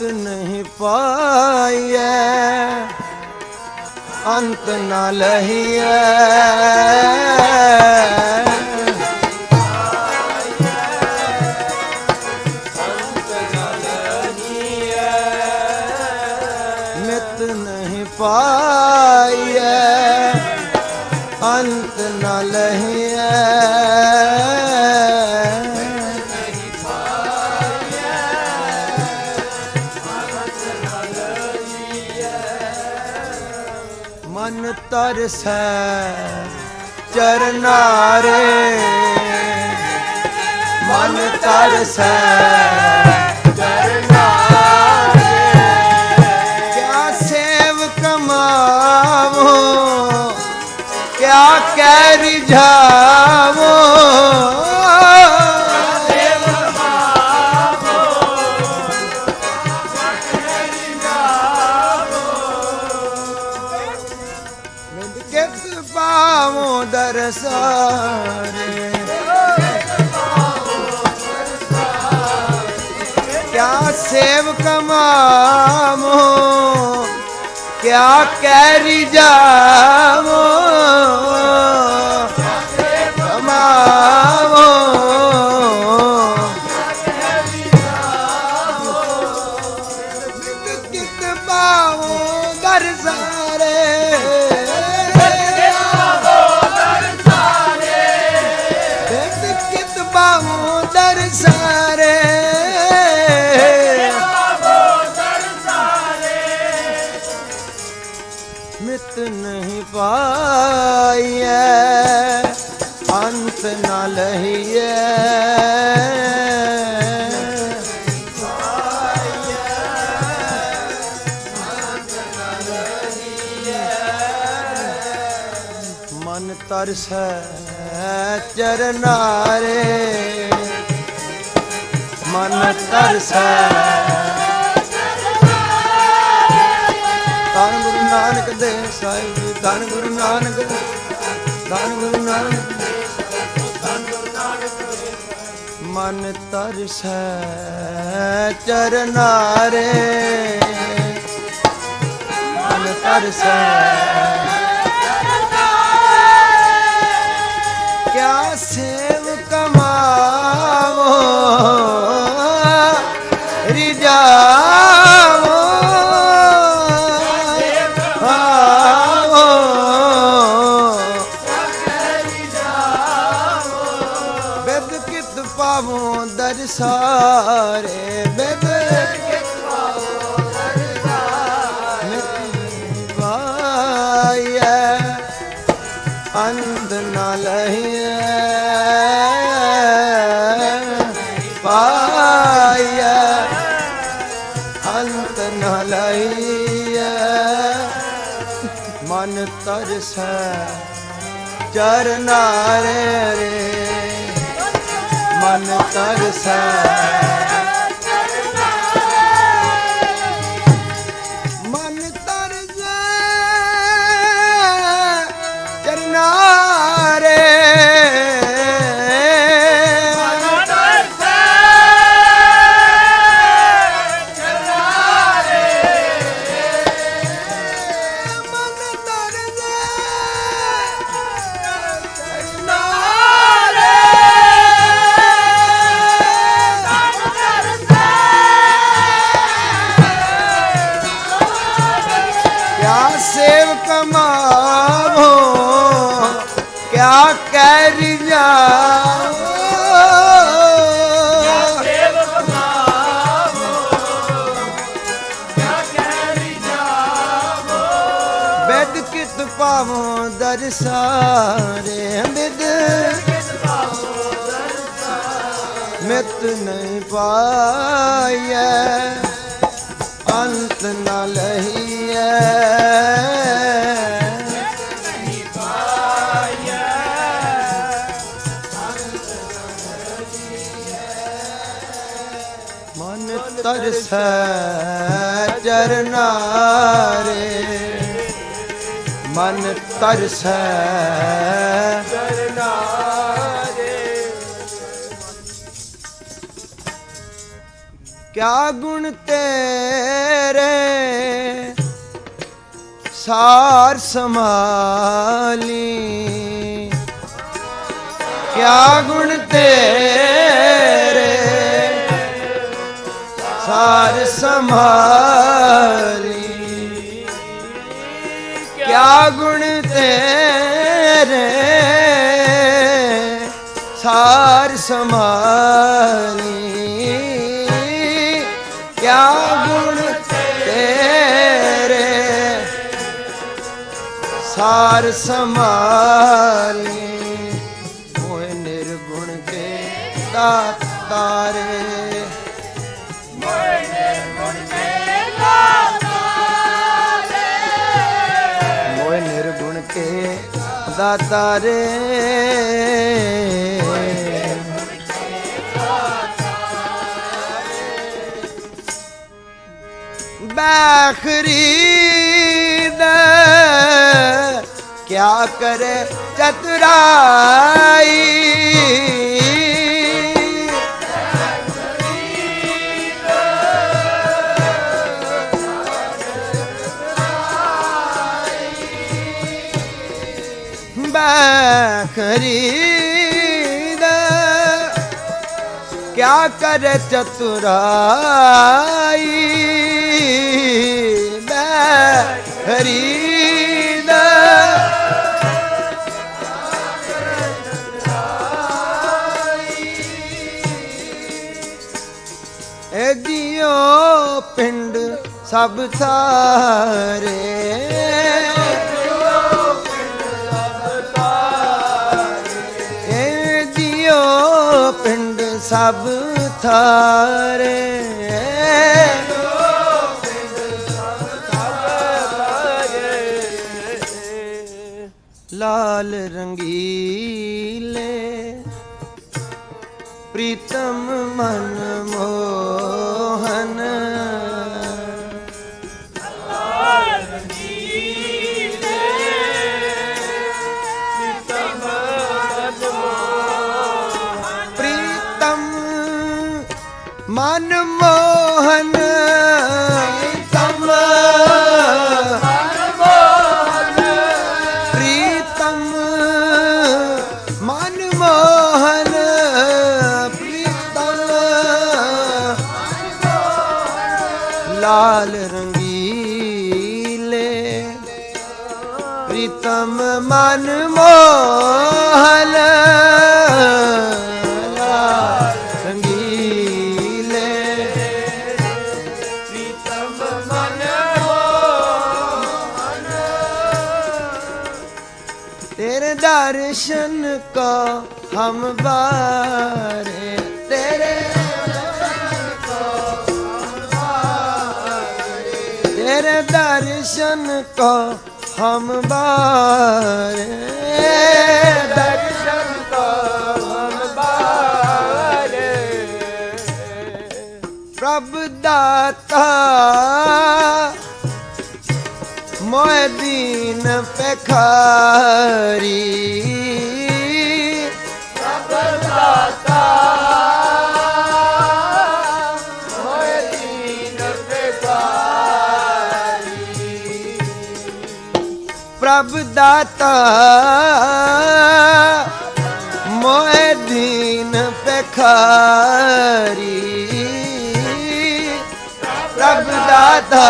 ਮਿਤ ਨਹੀਂ ਪਾਈਐ। ਅੰਤ ਨਾ ਲਹੀਐ। ਮਨ ਤਰਸੈ ਚਰਨਾਰੇ। ਮਨ ਤਰਸੈ ਕਿਆ ਸੇਵ ਕਮਾਵੋ ਕਿਆ ਕਹਿ ਰਿਝਾਵੋ ਸੇਵ ਕਮਾਮੋ ਕਿਆ ਕਹਿ ਰਿਝਾਵੋ ਚਰਨਾਰੇ ਮਨ ਤਰਸੈ। ਧੰਨ ਗੁਰੂ ਨਾਨਕ ਦੇ ਸਾਹਿਬ ਜੀ, ਧੰਨ ਗੁਰੂ ਨਾਨਕ ਧੰਨ ਗੁਰੂ ਨਾਨਕ ਮਨ ਤਰਸੈ ਚਰਨਾਰੇ ਮਨ ਤਰਸੈ। ਪਾਵੋ ਦਰਸਾਰੇ ਬੇਦ ਕਿਤ ਪਾਵੋ ਦਰਸਾਰੇ ਵਾਇਆ ਅੰਧ ਨਾ ਲਹੀਐ ਪਾਇਆ ਅੰਤ ਨਾ ਲਹੀਐ ਮਨ ਤਰਸੈ ਚਰਨਾਰੇ ਰੇ ਮਨ ਕਿਆ ਸੇਵ ਕਮਾਵੋ ਕਿਆ ਕਹਿ ਰਿਜਾਵੋ ਬੈਦ ਕਿਤ ਪਾਵੋ ਦਰਸਾਰੇ ਬਿਦ ਮਿਤ ਨਹੀਂ ਪਾਇਆ ਅੰਤ ਨਾ ਲਹੀਐ। ਤਰਸੈ ਚਰਨਾਰੇ ਮਨ ਤਰਸੈ ਕਿਆ ਗੁਣ ਤੇਰੇ? ਸਾਰ ਸੰਭਾਲੀ। ਕਿਆ ਗੁਣ ਤੇਰੇ? ਸਾਰ ਕਿਆ ਗੁਣ ਤੇਰੇ ਸਾਰ ਸੰਭਾਲੀ। ਕਿਆ ਗੁਣ ਤੇਰੇ ਸਾਰ ਸੰਭਾਲੀ। ਦਾਤਾਰੇ ਬਖਰੀ ਦਾ ਕਿਆ ਕਰੇ ਚਤੁਰਾਈ। ਬਖਰੀ ਦਾ ਕਿਆ ਕਰ ਚਤੁਰਾਈ ਬਖਰੀ ਦਾ ਏ ਪਿੰਡ ਸਭ ਸਾਰੇ ਪਿੰਡ ਸਭ ਥਾਰੇ। ਲਾਲ ਰੰਗੀਲੇ ਪ੍ਰੀਤਮ ਮਨ ਮੋਹਨ ਮਨ ਮੋਹਨ ਪ੍ਰੀਤਮ ਮਨ ਪ੍ਰੀਤਮ ਲਾਲ ਰੰਗੀਲੇ। ਪ੍ਰੀਤਮ ਮਨ ਮੋਹਨ दर्शन को हम बारे तेरे तेरे दर्शन को हम बारे दर्शन को हम बारे प्रभु दाता मोए दीन पे खारी सब दाता मोए दीन पे खारी प्रभ दाता मोए दीन पे खारी प्रभ दाता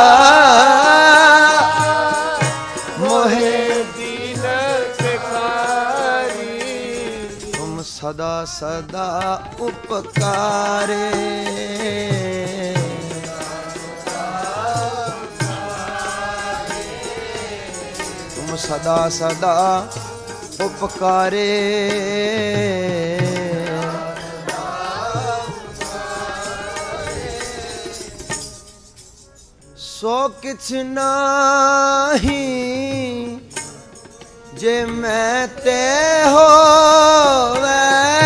ਸਦਾ ਸਦਾ ਉਪਕਾਰੇ। ਤੁਮ ਸਦਾ ਸਦਾ ਉਪਕਾਰੇ। ਸੋ ਕਿਛ ਨਾਹੀ ਜੇ ਮੈਂ ਤੇ ਹੋਵੇ।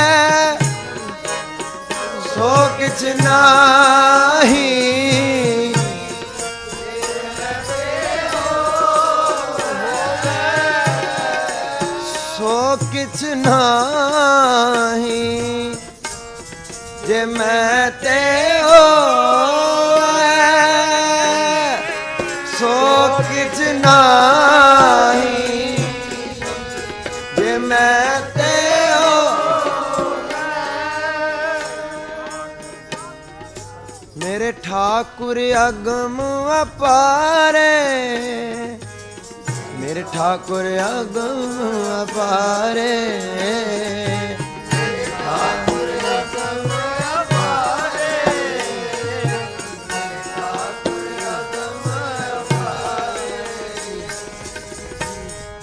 ਸੋ ਕਿਛ ਨਾਹੀ। ਸੋ ਕਿਛ ਨਾਹੀ। ਜੇ ਮੈਂ ਤੇ ਹੋ ਠਾਕੁਰ ਅਗਮ ਅਪਾਰੇ। ਮੇਰੇ ਠਾਕੁਰ ਅਗਮ ਅਪਾਰੇ। ਠਾਕੁਰ ਅਗਮ ਅਪਾਰੇ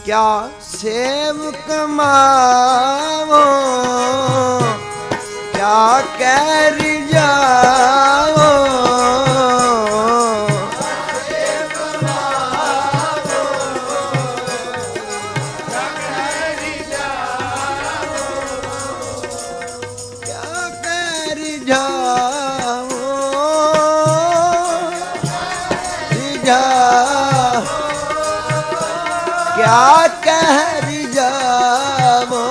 ਕਿਆ ਸੇਵ ਕਮਾਵੋ, ਕਿਆ ਕਹਿ ਰਿਜਾਵੋ ਕਹਿ ਰਿਜਾਵੋ ਕਿਆ ਕਹਿ ਰਿਜਾਵੋ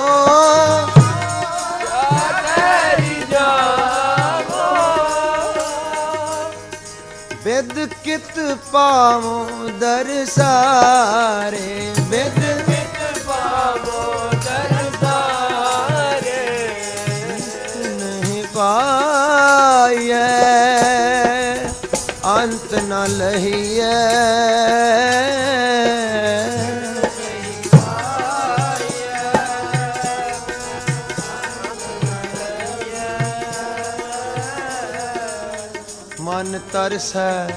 ਵਿਦ ਕਿਤ ਪਾਵੋ ਦਰਸਾਰੇ। ਅੰਤ ਨ ਲਹੀਐ। ਮਨ ਤਰਸੈ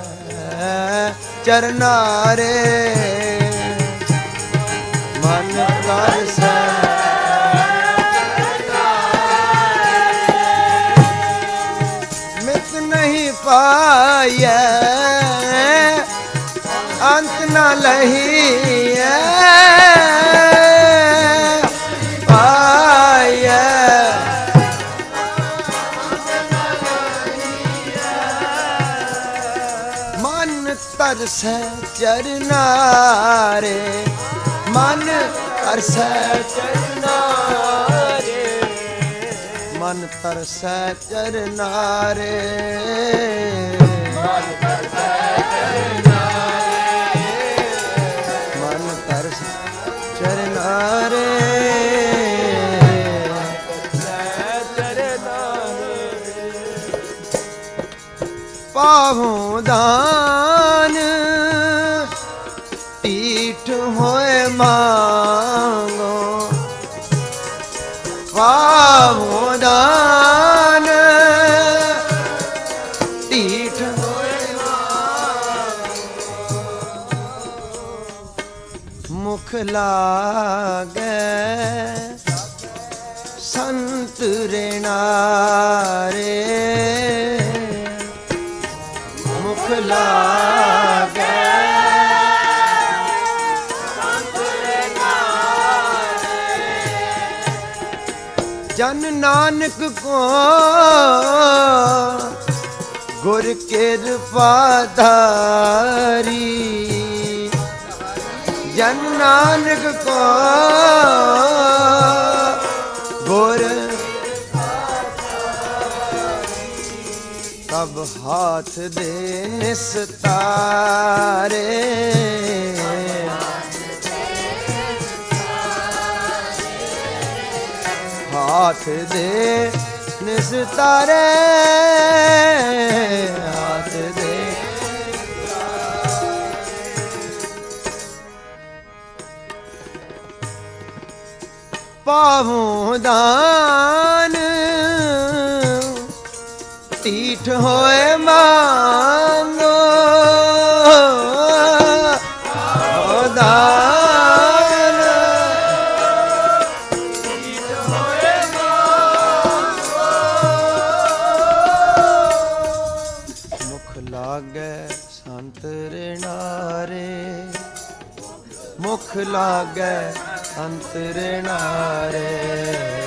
ਚਰਨਾਰੇ। ਮਨ ਤਰਸੈ ਪਾਈਐ ਅੰਤ ਨਾ ਲਹੀਐ। ਪਾਈਐ ਮਨ ਤਰਸੈ ਚਰਨਾਰੇ ਮਨ ਤਰਸੈ ਚਰਨਾਰੇ ਮਨ ਤਰਸੈ ਚਰਨਾਰੇ ਮਨ ਤਰਸੈ ਚਰਨਾਰੇ ਪਾਵੋ ਦਾਨ ਮੁਖ ਲਾਗੈ। ਜਨ ਨਾਨਕ ਕੋ ਗੁਰ ਕਿਰਪਾ ਧਾਰੀ। ਜਨ ਨਾਨਕ ਕੋ ਗੁਰ ਤਬ ਹਾਥ ਦੇ ਨਿਸਤਾਰੇ ਹਾਥ ਦੇ ਨਿਸਤਾਰੇ। ਹਾਥ ਦੇ ਪਾਵੋਂ ਦਾਨ ਟੀਠ ਹੋਏ ਮੰਗੋ ਓ ਮੁਖ ਲਾਗੈ ਸੰਤ ਰਣਾਰੇ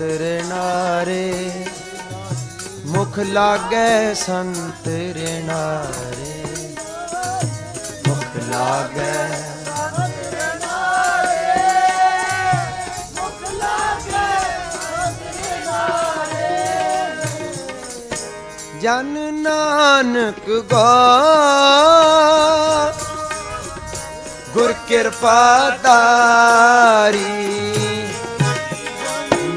ਸੰਤਰੇ ਨਾਰੇ ਮੁਖ ਲਾਗੇ ਸੰਤਰੇ ਨਾਰੇ। ਮੁਖ ਲਾਗੇ। ਜਨ ਨਾਨਕ ਗਾ ਗੁਰ ਕਿਰਪਾ ਦਾਰੀ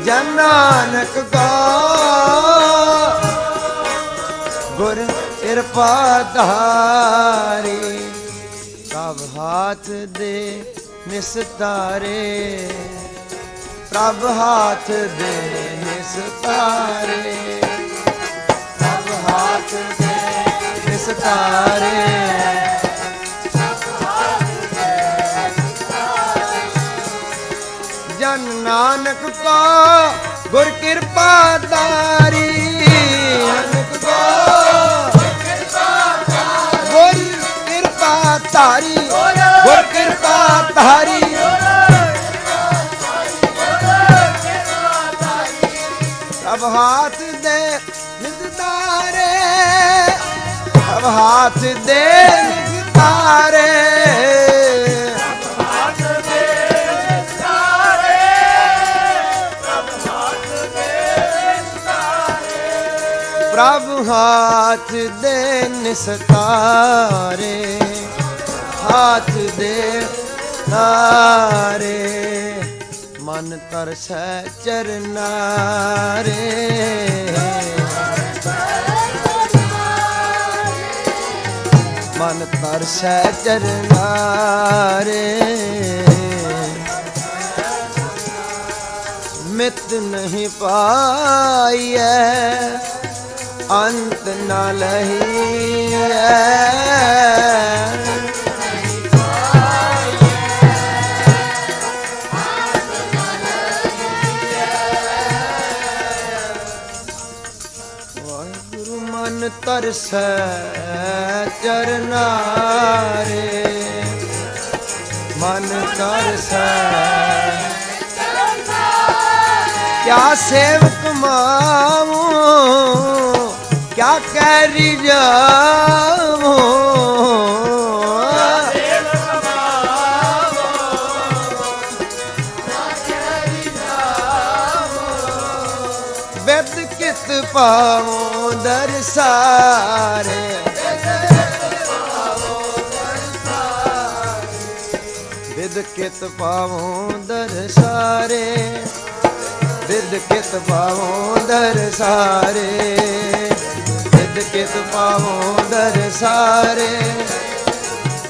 ਜਨ ਨਾਨਕ ਕੋ ਗੁਰ ਕਿਰਪਾ ਧਾਰੀ, ਸਭ ਹਾਥ ਦੇ ਨਿਸਤਾਰੇ ਪ੍ਰਭ ਹਾਥ ਦੇ ਨਿਸਤਾਰੇ ਪ੍ਰਭ ਹਾਥ ਦੇ ਨਿਸਤਾਰੇ ਨਾਨਕ ਕੋ ਗੁਰ ਕਿਰਪਾ ਤਾਰੀ ਨਾਨਕ ਕੋ ਗੁਰ ਕਿਰਪਾ ਤਾਰੀ ਗੁਰ ਕਿਰਪਾ ਤਾਰੀ ਅਬ ਹਾਥ ਦੇ ਨਿਦਤਾਰੇ ਅਬ ਹਾਥ ਦੇ ਨਿਦਤਾਰੇ ਪ੍ਰਭ ਹਾਥ ਦੇ ਨਿਸਤਾਰੇ, ਹਾਥ ਦੇ ਤਾਰੇ, ਮਨ ਤਰਸੈ ਚਰਨਾਰੇ ਮਨ ਤਰਸੈ ਚਰਨਾਰੇ ਮਿਤ ਨਹੀਂ ਪਾਈਐ ਅੰਤ ਨ ਲਹੀਐ ਵਾਹਿਗੁਰੂ ਮਨ ਤਰਸੈ ਚਰਨਾਰੇ। ਮਨ ਤਰਸੈ ਕਿਆ ਸੇਵਕ ਮਾਵੋ। ਕਿਆ ਕਹਿ ਜਾਵੋ। ਬਿਦ ਕਿਤ ਪਾਵੋ ਦਰਸਾਰੇ। ਬਿਦ ਕਿਤ ਪਾਵੋ ਦਰਸਾਰੇ। ਵਿਦ ਕਿਤ ਪਾਵੋ ਦਰਸਾਰੇ। ਵਿਦ ਕਿਤ ਪਾਵੋ ਦਰਸਾਰੇ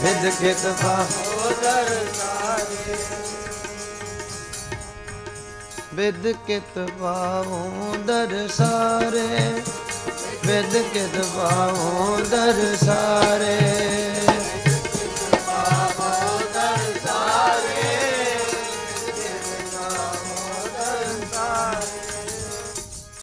ਵਿਦ ਕਿਤ ਪਾਵੋ ਦਰਸਾਰੇ ਵਿਦ ਕਿਤ ਪਾਵੋ ਦਰਸਾਰੇ ਵਿਦ ਕਿਤ ਪਾਵੋ ਦਰਸਾਰੇ